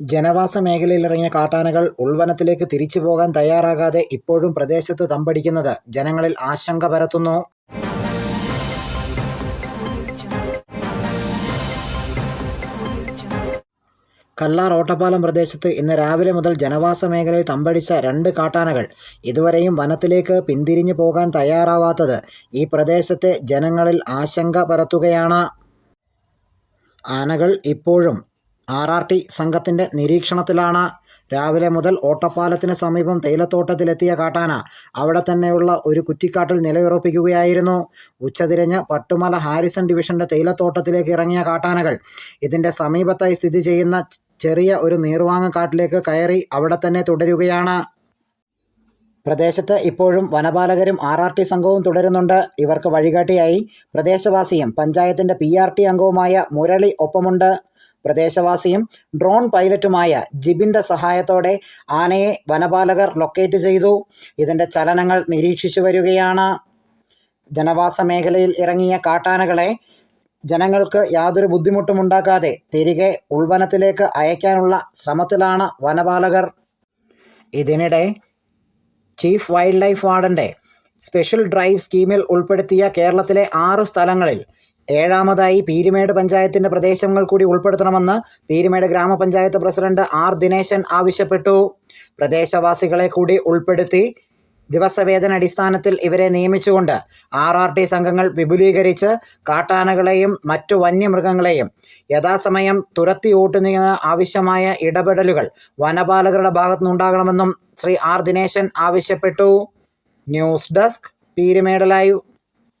ജനവാസ മേഖലയിലിറങ്ങിയ കാട്ടാനകൾ ഉൾവനത്തിലേക്ക് തിരിച്ചു പോകാൻ തയ്യാറാകാതെ ഇപ്പോഴും പ്രദേശത്ത് തമ്പടിക്കുന്നത് ജനങ്ങളിൽ ആശങ്ക പരത്തുന്നു. കല്ലാർ ഓട്ടപ്പാലം പ്രദേശത്ത് ഇന്ന് രാവിലെ മുതൽ ജനവാസ മേഖലയിൽ തമ്പടിച്ച രണ്ട് കാട്ടാനകൾ ഇതുവരെയും വനത്തിലേക്ക് പിന്തിരിഞ്ഞു പോകാൻ തയ്യാറാവാത്തത് ഈ പ്രദേശത്തെ ജനങ്ങളിൽ ആശങ്ക പരത്തുകയാണ്. ആനകൾ ഇപ്പോഴും ആർ ആർ ടി സംഘത്തിന്റെ നിരീക്ഷണത്തിലാണ് രാവിലെ മുതൽ ഓട്ടപ്പാലത്തിന് സമീപം തേയിലത്തോട്ടത്തിലെത്തിയ കാട്ടാന അവിടെ തന്നെയുള്ള ഒരു കുറ്റിക്കാട്ടിൽ നിലയുറപ്പിക്കുകയായിരുന്നു. ഉച്ചതിരിഞ്ഞ് പട്ടുമല ഹാരിസൺ ഡിവിഷന്റെ തേയിലത്തോട്ടത്തിലേക്ക് ഇറങ്ങിയ കാട്ടാനകൾ ഇതിന്റെ സമീപത്തായി സ്ഥിതി ചെയ്യുന്ന ചെറിയ ഒരു നീർവാങ്ങ കാട്ടിലേക്ക് കയറി അവിടെ തന്നെ തുടരുകയാണ്. പ്രദേശത്ത് ഇപ്പോഴും വനപാലകരും ആർ ആർ ടി സംഘവും തുടരുന്നുണ്ട്. ഇവർക്ക് വഴികാട്ടിയായി പ്രദേശവാസിയും പഞ്ചായത്തിന്റെ പി ആർ ടി അംഗവുമായ മുരളി ഒപ്പമുണ്ട്. പ്രദേശവാസിയും ഡ്രോൺ പൈലറ്റുമായ ജിബിന്റെ സഹായത്തോടെ ആനയെ വനപാലകർ ലൊക്കേറ്റ് ചെയ്തു. ഇതിന്റെ ചലനങ്ങൾ നിരീക്ഷിച്ചു വരികയാണ്. ജനവാസ മേഖലയിൽ ഇറങ്ങിയ കാട്ടാനകളെ ജനങ്ങൾക്ക് യാതൊരു ബുദ്ധിമുട്ടും ഉണ്ടാക്കാതെ തിരികെ ഉൾവനത്തിലേക്ക് അയക്കാനുള്ള ശ്രമത്തിലാണ് വനപാലകർ. ഇതിനിടെ ചീഫ് വൈൽഡ് ലൈഫ് വാർഡന്റെ സ്പെഷ്യൽ ഡ്രൈവ് സ്കീമിൽ ഉൾപ്പെടുത്തിയ കേരളത്തിലെ ആറ് സ്ഥലങ്ങളിൽ ഏഴാമതായി പീരുമേട് പഞ്ചായത്തിന്റെ പ്രദേശങ്ങൾ കൂടി ഉൾപ്പെടുത്തണമെന്ന് പീരുമേട് ഗ്രാമപഞ്ചായത്ത് പ്രസിഡന്റ് ആർ ദിനേശൻ ആവശ്യപ്പെട്ടു. പ്രദേശവാസികളെ കൂടി ഉൾപ്പെടുത്തി ദിവസവേതന അടിസ്ഥാനത്തിൽ ഇവരെ നിയമിച്ചുകൊണ്ട് ആർ ആർ ടി സംഘങ്ങൾ വിപുലീകരിച്ച് കാട്ടാനകളെയും മറ്റു വന്യമൃഗങ്ങളെയും യഥാസമയം തുരത്തി ഓട്ടുന്നതിന് ആവശ്യമായ ഇടപെടലുകൾ വനപാലകരുടെ ഭാഗത്തുനിന്നുണ്ടാകണമെന്നും ശ്രീ ആർ ദിനേശൻ ആവശ്യപ്പെട്ടു. News desk പീരുമേടലായു.